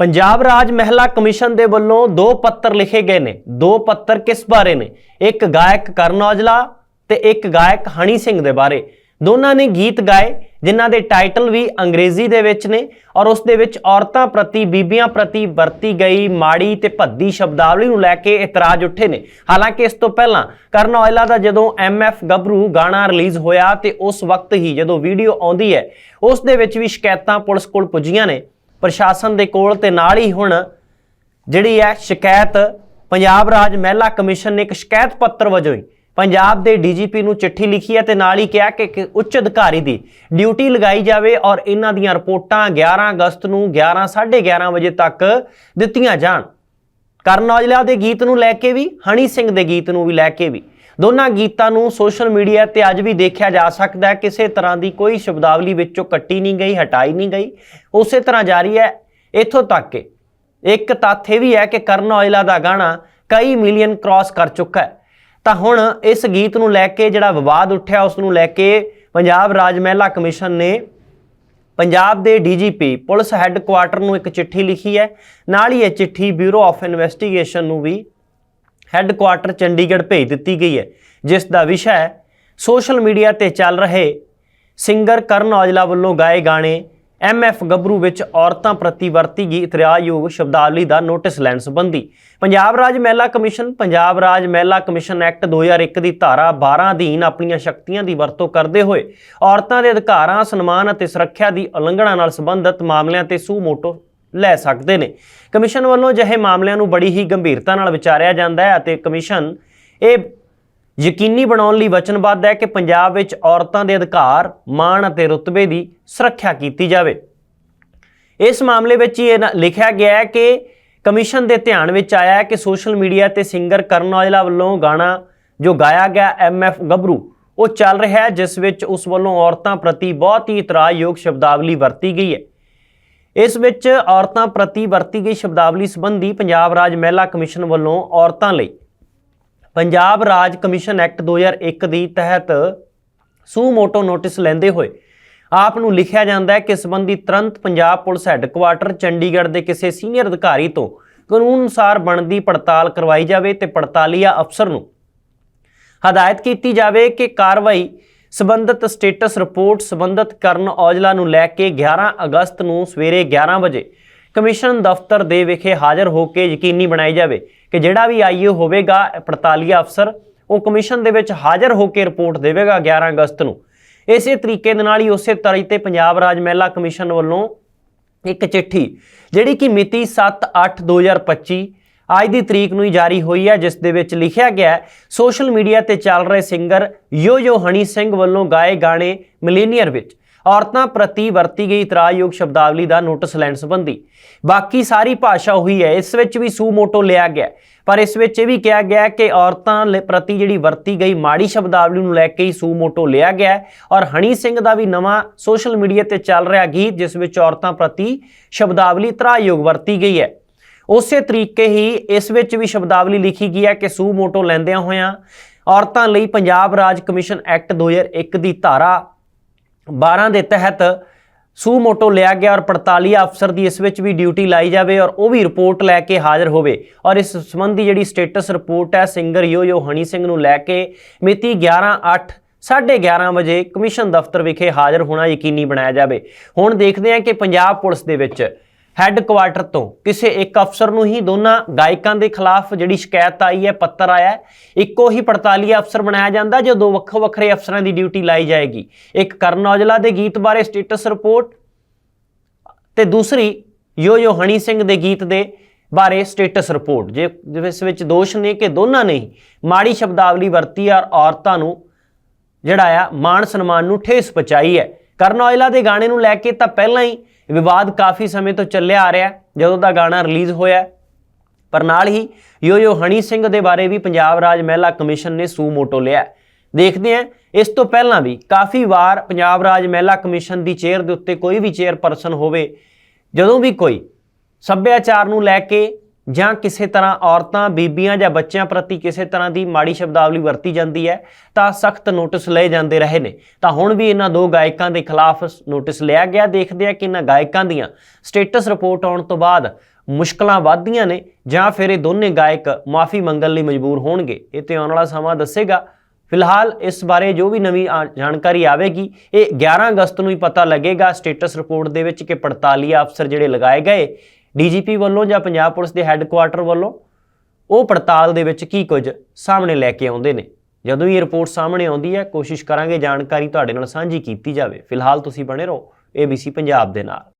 ਪੰਜਾਬ ਰਾਜ ਮਹਿਲਾ ਕਮਿਸ਼ਨ ਦੇ ਵੱਲੋਂ ਦੋ ਪੱਤਰ ਲਿਖੇ ਗਏ ਨੇ। ਦੋ ਪੱਤਰ ਕਿਸ ਬਾਰੇ ਨੇ? ਇੱਕ ਗਾਇਕ ਕਰਨ ਔਜਲਾ ਤੇ ਇੱਕ ਗਾਇਕ ਹਣੀ ਸਿੰਘ ਦੇ ਬਾਰੇ। ਦੋਨਾਂ ਨੇ ਗੀਤ ਗਾਏ, ਜਿਨ੍ਹਾਂ ਦੇ ਟਾਈਟਲ ਵੀ ਅੰਗਰੇਜ਼ੀ ਦੇ ਵਿੱਚ ਨੇ ਔਰ ਉਸ ਦੇ ਵਿੱਚ ਔਰਤਾਂ ਪ੍ਰਤੀ, ਬੀਬੀਆਂ ਪ੍ਰਤੀ ਵਰਤੀ ਗਈ ਮਾੜੀ ਤੇ ਭੱਦੀ ਸ਼ਬਦਾਵਲੀ ਨੂੰ ਲੈ ਕੇ ਇਤਰਾਜ਼ ਉੱਠੇ ਨੇ। ਹਾਲਾਂਕਿ ਇਸ ਤੋਂ ਪਹਿਲਾਂ ਕਰਨ ਔਜਲਾ ਦਾ ਜਦੋਂ ਐਮਐਫ ਗੱਭਰੂ ਗਾਣਾ ਰਿਲੀਜ਼ ਹੋਇਆ ਤੇ ਉਸ ਵਕਤ ਹੀ ਜਦੋਂ ਵੀਡੀਓ ਆਉਂਦੀ ਹੈ, ਉਸ ਦੇ ਵਿੱਚ ਵੀ ਸ਼ਿਕਾਇਤਾਂ ਪੁਲਿਸ ਕੋਲ ਪੁੱਜੀਆਂ ਨੇ। ਪ੍ਰਸ਼ਾਸਨ ਦੇ ਕੋਲ ਤੇ ਨਾਲ ਹੀ ਹੁਣ ਜਿਹੜੀ ਹੈ ਸ਼ਿਕਾਇਤ ਪੰਜਾਬ ਰਾਜ ਮਹਿਲਾ ਕਮਿਸ਼ਨ ਨੇ ਇੱਕ ਸ਼ਿਕਾਇਤ ਪੱਤਰ ਵਜੋਂ ਹੀ ਪੰਜਾਬ ਦੇ ਡੀਜੀਪੀ ਨੂੰ ਚਿੱਠੀ ਲਿਖੀ ਹੈ ਤੇ ਨਾਲ ਹੀ ਕਿਹਾ ਕਿ ਇੱਕ ਉੱਚ ਅਧਿਕਾਰੀ ਦੀ ਡਿਊਟੀ ਲਗਾਈ ਜਾਵੇ ਔਰ ਇਹਨਾਂ ਦੀਆਂ ਰਿਪੋਰਟਾਂ 11 ਅਗਸਤ ਨੂੰ 11:30 ਵਜੇ ਤੱਕ ਦਿੱਤੀਆਂ ਜਾਣ। ਕਰਨ ਔਜਲਾ ਦੇ ਗੀਤ ਨੂੰ ਲੈ ਕੇ ਵੀ, ਹਣੀ ਸਿੰਘ ਦੇ ਗੀਤ ਨੂੰ ਵੀ ਲੈ ਕੇ ਵੀ। ਦੋਨਾਂ ਗੀਤਾਂ ਨੂੰ ਸੋਸ਼ਲ ਮੀਡੀਆ ਤੇ ਅੱਜ ਵੀ ਦੇਖਿਆ ਜਾ ਸਕਦਾ ਹੈ। ਕਿਸੇ ਤਰ੍ਹਾਂ ਦੀ ਕੋਈ ਸ਼ਬਦਾਵਲੀ ਵਿੱਚੋਂ ਕੱਟੀ ਨਹੀਂ ਗਈ, ਹਟਾਈ ਨਹੀਂ ਗਈ। ਉਸੇ ਤਰ੍ਹਾਂ ਜਾਰੀ ਹੈ ਇੱਥੋਂ ਤੱਕ ਕਿ ਇੱਕ ਤੱਥ ਇਹ ਵੀ ਹੈ ਕਿ ਕਰਨ ਔਜਲਾ ਦਾ ਗਾਣਾ ਕਈ ਮਿਲੀਅਨ ਕ੍ਰਾਸ ਕਰ ਚੁੱਕਾ ਹੈ। ਤਾਂ ਹੁਣ ਇਸ ਗੀਤ ਨੂੰ ਲੈ ਕੇ ਜਿਹੜਾ ਵਿਵਾਦ ਉੱਠਿਆ, ਉਸ ਨੂੰ ਲੈ ਕੇ ਪੰਜਾਬ ਰਾਜ ਮਹਿਲਾ ਕਮਿਸ਼ਨ ਨੇ ਪੰਜਾਬ ਦੇ ਡੀਜੀਪੀ, ਪੁਲਿਸ ਹੈੱਡਕੁਆਟਰ ਨੂੰ ਇੱਕ ਚਿੱਠੀ ਲਿਖੀ ਹੈ। ਨਾਲ ਹੀ ਇਹ ਚਿੱਠੀ ਬਿਊਰੋ ਆਫ ਇਨਵੈਸਟੀਗੇਸ਼ਨ ਨੂੰ ਵੀ ਹੈੱਡਕੁਆਟਰ ਚੰਡੀਗੜ੍ਹ ਭੇਜ ਦਿੱਤੀ ਗਈ ਹੈ, ਜਿਸ ਦਾ ਵਿਸ਼ਾ ਹੈ ਸੋਸ਼ਲ ਮੀਡੀਆ ਤੇ ਚੱਲ ਰਹੇ ਸਿੰਗਰ ਕਰਨ ਔਜਲਾ ਵੱਲੋਂ ਗਾਏ ਗਾਣੇ ਐਮਐਫ ਗੱਭਰੂ ਵਿੱਚ ਔਰਤਾਂ ਪ੍ਰਤੀ ਵਰਤੀ ਗਈ ਇਤਰਾਜ਼ਯੋਗ ਸ਼ਬਦਾਵਲੀ ਦਾ ਨੋਟਿਸ ਲੈਣ ਸੰਬੰਧੀ। ਪੰਜਾਬ ਰਾਜ ਮਹਿਲਾ ਕਮਿਸ਼ਨ, ਪੰਜਾਬ ਰਾਜ ਮਹਿਲਾ ਕਮਿਸ਼ਨ ਐਕਟ 2001 ਦੀ ਧਾਰਾ 12 ਅਧੀਨ ਆਪਣੀਆਂ ਸ਼ਕਤੀਆਂ ਦੀ ਵਰਤੋਂ ਕਰਦੇ ਹੋਏ ਔਰਤਾਂ ਦੇ ਅਧਿਕਾਰਾਂ, ਸਨਮਾਨ ਅਤੇ ਸੁਰੱਖਿਆ ਦੀ ਉਲੰਘਣਾ ਨਾਲ ਸੰਬੰਧਿਤ ਮਾਮਲਿਆਂ ਤੇ ਸੂ ਮੋਟੋ ਲੈ ਸਕਦੇ ਨੇ। ਕਮਿਸ਼ਨ ਵੱਲੋਂ ਅਜਿਹੇ ਮਾਮਲਿਆਂ ਨੂੰ ਬੜੀ ਹੀ ਗੰਭੀਰਤਾ ਨਾਲ ਵਿਚਾਰਿਆ ਜਾਂਦਾ ਹੈ ਅਤੇ ਕਮਿਸ਼ਨ ਇਹ ਯਕੀਨੀ ਬਣਾਉਣ ਲਈ ਵਚਨਬੱਧ ਹੈ ਕਿ ਪੰਜਾਬ ਵਿੱਚ ਔਰਤਾਂ ਦੇ ਅਧਿਕਾਰ, ਮਾਣ ਅਤੇ ਰੁਤਬੇ ਦੀ ਸੁਰੱਖਿਆ ਕੀਤੀ ਜਾਵੇ। ਇਸ ਮਾਮਲੇ ਵਿੱਚ ਹੀ ਇਹ ਨਾ- ਲਿਖਿਆ ਗਿਆ ਹੈ ਕਿ ਕਮਿਸ਼ਨ ਦੇ ਧਿਆਨ ਵਿੱਚ ਆਇਆ ਹੈ ਕਿ ਸੋਸ਼ਲ ਮੀਡੀਆ ਤੇ ਸਿੰਗਰ ਕਰਨ ਔਜਲਾ ਵੱਲੋਂ ਗਾਣਾ ਜੋ ਗਾਇਆ ਗਿਆ ਐਮਐਫ ਗੱਭਰੂ, ਉਹ ਚੱਲ ਰਿਹਾ ਹੈ, ਜਿਸ ਵਿੱਚ ਉਸ ਵੱਲੋਂ ਔਰਤਾਂ ਪ੍ਰਤੀ ਬਹੁਤ ਹੀ ਇਤਰਾਜ਼ਯੋਗ ਸ਼ਬਦਾਵਲੀ ਵਰਤੀ ਗਈ ਹੈ। ਇਸ ਵਿੱਚ ਔਰਤਾਂ ਪ੍ਰਤੀ ਵਰਤੀ ਗਈ ਸ਼ਬਦਾਵਲੀ ਸੰਬੰਧੀ ਪੰਜਾਬ ਰਾਜ ਮਹਿਲਾ ਕਮਿਸ਼ਨ ਵੱਲੋਂ ਔਰਤਾਂ ਲਈ ਪੰਜਾਬ ਰਾਜ ਕਮਿਸ਼ਨ ਐਕਟ 2001 ਦੀ ਤਹਿਤ ਸੂ ਮੋਟੋ ਨੋਟਿਸ ਲੈਂਦੇ ਹੋਏ ਆਪ ਨੂੰ ਲਿਖਿਆ ਜਾਂਦਾ ਹੈ ਕਿ ਇਸ ਸੰਬੰਧੀ ਤੁਰੰਤ ਪੰਜਾਬ ਪੁਲਿਸ ਹੈੱਡਕੁਆਟਰ ਚੰਡੀਗੜ੍ਹ ਦੇ ਕਿਸੇ ਸੀਨੀਅਰ ਅਧਿਕਾਰੀ ਤੋਂ ਕਾਨੂੰਨ ਅਨੁਸਾਰ ਬਣਦੀ ਪੜਤਾਲ ਕਰਵਾਈ ਜਾਵੇ ਤੇ ਪੜਤਾਲੀਆ ਅਫਸਰ ਨੂੰ ਹਦਾਇਤ ਕੀਤੀ ਜਾਵੇ ਕਿ ਕਾਰਵਾਈ ਸਬੰਧਤ ਸਟੇਟਸ ਰਿਪੋਰਟ ਸਬੰਧਤ ਕਰਨ ਔਜਲਾ ਨੂੰ ਲੈ ਕੇ 11 ਅਗਸਤ ਨੂੰ ਸਵੇਰੇ 11 ਵਜੇ ਕਮਿਸ਼ਨ ਦਫ਼ਤਰ ਦੇ ਵਿਖੇ ਹਾਜ਼ਰ ਹੋ ਕੇ ਯਕੀਨੀ ਬਣਾਈ ਜਾਵੇ ਕਿ ਜਿਹੜਾ ਵੀ ਆਈਓ ਹੋਵੇਗਾ ਪੜਤਾਲੀਆ ਅਫਸਰ, ਉਹ ਕਮਿਸ਼ਨ ਦੇ ਵਿੱਚ ਹਾਜ਼ਰ ਹੋ ਕੇ ਰਿਪੋਰਟ ਦੇਵੇਗਾ 11 ਅਗਸਤ ਨੂੰ। ਇਸੇ ਤਰੀਕੇ ਦੇ ਨਾਲ ਹੀ ਉਸੇ ਤਰ੍ਹਾਂ ਤੇ ਪੰਜਾਬ ਰਾਜ ਮਹਿਲਾ ਕਮਿਸ਼ਨ ਵੱਲੋਂ ਇੱਕ ਚਿੱਠੀ, ਜਿਹੜੀ ਕਿ ਮਿਤੀ 7/8/2025 ਅੱਜ ਦੀ ਤਰੀਕ ਨੂੰ ਹੀ ਜਾਰੀ ਹੋਈ ਹੈ, ਜਿਸ ਦੇ ਵਿੱਚ ਲਿਖਿਆ ਗਿਆ ਹੈ, ਸੋਸ਼ਲ ਮੀਡੀਆ ਤੇ ਚੱਲ ਰਹੇ ਸਿੰਗਰ ਯੋ ਯੋ ਹਣੀ ਸਿੰਘ ਵੱਲੋਂ ਗਾਏ ਗਾਣੇ ਮਿਲੀਨੀਅਰ ਵਿੱਚ। ਔਰਤਾਂ ਪ੍ਰਤੀ ਵਰਤੀ ਗਈ ਇਤਰਾਜ਼ਯੋਗ ਸ਼ਬਦਾਵਲੀ ਦਾ ਨੋਟਿਸ ਲੈਣ ਸੰਬੰਧੀ। ਬਾਕੀ ਸਾਰੀ ਭਾਸ਼ਾ ਉਹੀ ਹੈ, ਇਸ ਵਿੱਚ ਵੀ ਸੂ ਮੋਟੋ ਲਿਆ ਗਿਆ ਪਰ ਇਸ ਵਿੱਚ ਇਹ ਵੀ ਕਿਹਾ ਗਿਆ ਕਿ ਔਰਤਾਂ ਲ- ਪ੍ਰਤੀ ਜਿਹੜੀ ਵਰਤੀ ਗਈ ਮਾੜੀ ਸ਼ਬਦਾਵਲੀ ਨੂੰ ਲੈ ਕੇ ਹੀ ਸੂ ਮੋਟੋ ਲਿਆ ਗਿਆ ਔਰ ਹਣੀ ਸਿੰਘ ਦਾ ਵੀ ਨਵਾਂ ਸੋਸ਼ਲ ਮੀਡੀਆ ਤੇ ਚੱਲ ਰਿਹਾ ਗੀਤ, ਜਿਸ ਵਿੱਚ ਔਰਤਾਂ ਪ੍ਰਤੀ ਸ਼ਬਦਾਵਲੀ ਇਤਰਾਜ਼ਯੋਗ ਵਰਤੀ ਗਈ ਹੈ। ਉਸੇ ਤਰੀਕੇ ਹੀ ਇਸ ਵਿੱਚ ਵੀ ਸ਼ਬਦਾਵਲੀ ਲਿਖੀ ਗਈ ਹੈ ਕਿ ਸੂ ਮੋਟੋ ਲੈਂਦਿਆਂ ਹੋਇਆਂ ਔਰਤਾਂ ਲਈ ਪੰਜਾਬ ਰਾਜ ਕਮਿਸ਼ਨ ਐਕਟ 2001 ਦੀ ਧਾਰਾ 12 ਦੇ ਤਹਿਤ ਸੂ ਮੋਟੋ ਲਿਆ ਗਿਆ ਔਰ ਪੜਤਾਲੀਆ ਅਫਸਰ ਦੀ ਇਸ ਵਿੱਚ ਵੀ ਡਿਊਟੀ ਲਾਈ ਜਾਵੇ ਔਰ ਉਹ ਵੀ ਰਿਪੋਰਟ ਲੈ ਕੇ ਹਾਜ਼ਰ ਹੋਵੇ। ਔਰ ਇਸ ਸੰਬੰਧੀ ਜਿਹੜੀ ਸਟੇਟਸ ਰਿਪੋਰਟ ਹੈ, ਸਿੰਗਰ ਯੋ ਯੋ ਹਣੀ ਸਿੰਘ ਨੂੰ ਲੈ ਕੇ ਮਿਤੀ 11/8 11:30 ਵਜੇ ਕਮਿਸ਼ਨ ਦਫ਼ਤਰ ਵਿਖੇ ਹਾਜ਼ਰ ਹੋਣਾ ਯਕੀਨੀ ਬਣਾਇਆ ਜਾਵੇ। ਹੁਣ ਦੇਖਦੇ ਹਾਂ ਕਿ ਪੰਜਾਬ ਪੁਲਿਸ ਦੇ ਵਿੱਚ ਹੈੱਡਕੁਆਟਰ ਤੋਂ ਕਿਸੇ ਇੱਕ ਅਫਸਰ ਨੂੰ ਹੀ ਦੋਨਾਂ ਗਾਇਕਾਂ ਦੇ ਖਿਲਾਫ ਜਿਹੜੀ ਸ਼ਿਕਾਇਤ ਆਈ ਹੈ, ਪੱਤਰ ਆਇਆ ਇੱਕੋ ਹੀ ਪੜਤਾਲੀ ਅਫਸਰ ਬਣਾਇਆ ਜਾਂਦਾ ਜੋ ਦੋ ਵੱਖੋ ਵੱਖਰੇ ਅਫਸਰਾਂ ਦੀ ਡਿਊਟੀ ਲਾਈ ਜਾਏਗੀ। ਇੱਕ ਕਰਨ ਔਜਲਾ ਦੇ ਗੀਤ ਬਾਰੇ ਸਟੇਟਸ ਰਿਪੋਰਟ ਤੇ ਦੂਸਰੀ ਯੋ ਯੋ ਹਣੀ ਸਿੰਘ ਦੇ ਗੀਤ ਦੇ ਬਾਰੇ ਸਟੇਟਸ ਰਿਪੋਰਟ। ਜੇ ਜਿਸ ਵਿੱਚ ਦੋਸ਼ ਨੇ ਕਿ ਦੋਨਾਂ ਨੇ ਹੀ ਮਾੜੀ ਸ਼ਬਦਾਵਲੀ ਵਰਤੀ ਔਰ ਔਰਤਾਂ ਨੂੰ ਜਿਹੜਾ ਆ ਮਾਣ ਸਨਮਾਨ ਨੂੰ ਠੇਸ ਪਹੁੰਚਾਈ ਹੈ। ਕਰਨ ਔਜਲਾ ਦੇ ਗਾਣੇ ਨੂੰ ਲੈ ਕੇ ਤਾਂ ਪਹਿਲਾਂ ਹੀ ਵਿਵਾਦ ਕਾਫੀ ਸਮੇਂ ਤੋਂ ਚੱਲਿਆ ਆ ਰਿਹਾ ਜਦੋਂ ਦਾ ਗਾਣਾ ਰਿਲੀਜ਼ ਹੋਇਆ ਪਰ ਨਾਲ ਹੀ ਯੋ ਯੋ ਹਣੀ ਸਿੰਘ ਦੇ ਬਾਰੇ ਵੀ ਪੰਜਾਬ ਰਾਜ ਮਹਿਲਾ ਕਮਿਸ਼ਨ ਨੇ ਸੂ ਮੋਟੋ ਲਿਆ ਦੇਖਦੇ ਹਾਂ, ਇਸ ਤੋਂ ਪਹਿਲਾਂ ਵੀ ਕਾਫੀ ਵਾਰ ਪੰਜਾਬ ਰਾਜ ਮਹਿਲਾ ਕਮਿਸ਼ਨ ਦੀ ਚੇਅਰ ਦੇ ਉੱਤੇ ਕੋਈ ਵੀ ਚੇਅਰਪਰਸਨ ਹੋਵੇ, ਜਦੋਂ ਵੀ ਕੋਈ ਸੱਭਿਆਚਾਰ ਨੂੰ ਲੈ ਕੇ ਜਾਂ ਕਿਸੇ ਤਰ੍ਹਾਂ ਔਰਤਾਂ, ਬੀਬੀਆਂ ਜਾਂ ਬੱਚਿਆਂ ਪ੍ਰਤੀ ਕਿਸੇ ਤਰ੍ਹਾਂ ਦੀ ਮਾੜੀ ਸ਼ਬਦਾਵਲੀ ਵਰਤੀ ਜਾਂਦੀ ਹੈ, ਤਾਂ ਸਖਤ ਨੋਟਿਸ ਲਏ ਜਾਂਦੇ ਰਹੇ ਨੇ। ਤਾਂ ਹੁਣ ਵੀ ਇਹਨਾਂ ਦੋ ਗਾਇਕਾਂ ਦੇ ਖਿਲਾਫ ਨੋਟਿਸ ਲਿਆ ਗਿਆ। ਦੇਖਦੇ ਆ ਕਿ ਇਹਨਾਂ ਗਾਇਕਾਂ ਦੀਆਂ ਸਟੇਟਸ ਰਿਪੋਰਟ ਆਉਣ ਤੋਂ ਬਾਅਦ ਮੁਸ਼ਕਲਾਂ ਵੱਧਦੀਆਂ ਨੇ ਜਾਂ ਫਿਰ ਇਹ ਦੋਨੇ ਗਾਇਕ ਮਾਫੀ ਮੰਗਣ ਲਈ ਮਜਬੂਰ ਹੋਣਗੇ। ਇਹ ਤੇ ਆਉਣ ਵਾਲਾ ਸਮਾਂ ਦੱਸੇਗਾ। ਫਿਲਹਾਲ ਇਸ ਬਾਰੇ ਜੋ ਵੀ ਨਵੀਂ ਆ- ਜਾਣਕਾਰੀ ਆਵੇਗੀ, ਇਹ 11 ਅਗਸਤ ਨੂੰ ਹੀ ਪਤਾ ਲੱਗੇਗਾ। ਸਟੇਟਸ ਰਿਪੋਰਟ ਦੇ ਵਿੱਚ ਕਿ 45 ਅਫਸਰ ਜਿਹੜੇ ਲਗਾਏ ਗਏ ਡੀਜੀਪੀ ਵੱਲੋਂ ਜਾਂ ਪੰਜਾਬ ਪੁਲਿਸ ਦੇ ਹੈੱਡਕੁਆਟਰ ਵੱਲੋਂ ਉਹ ਪੜਤਾਲ ਦੇ ਵਿੱਚ ਕੀ ਕੁਝ ਸਾਹਮਣੇ ਲੈ ਕੇ ਆਉਂਦੇ ਨੇ? ਜਦੋਂ ਹੀ ਇਹ ਰਿਪੋਰਟ ਸਾਹਮਣੇ ਆਉਂਦੀ ਹੈ, ਕੋਸ਼ਿਸ਼ ਕਰਾਂਗੇ ਜਾਣਕਾਰੀ ਤੁਹਾਡੇ ਨਾਲ ਸਾਂਝੀ ਕੀਤੀ ਜਾਵੇ। ਫਿਲਹਾਲ ਤੁਸੀਂ ਬਣੇ ਰਹੋ ABC ਪੰਜਾਬ ਦੇ ਨਾਲ।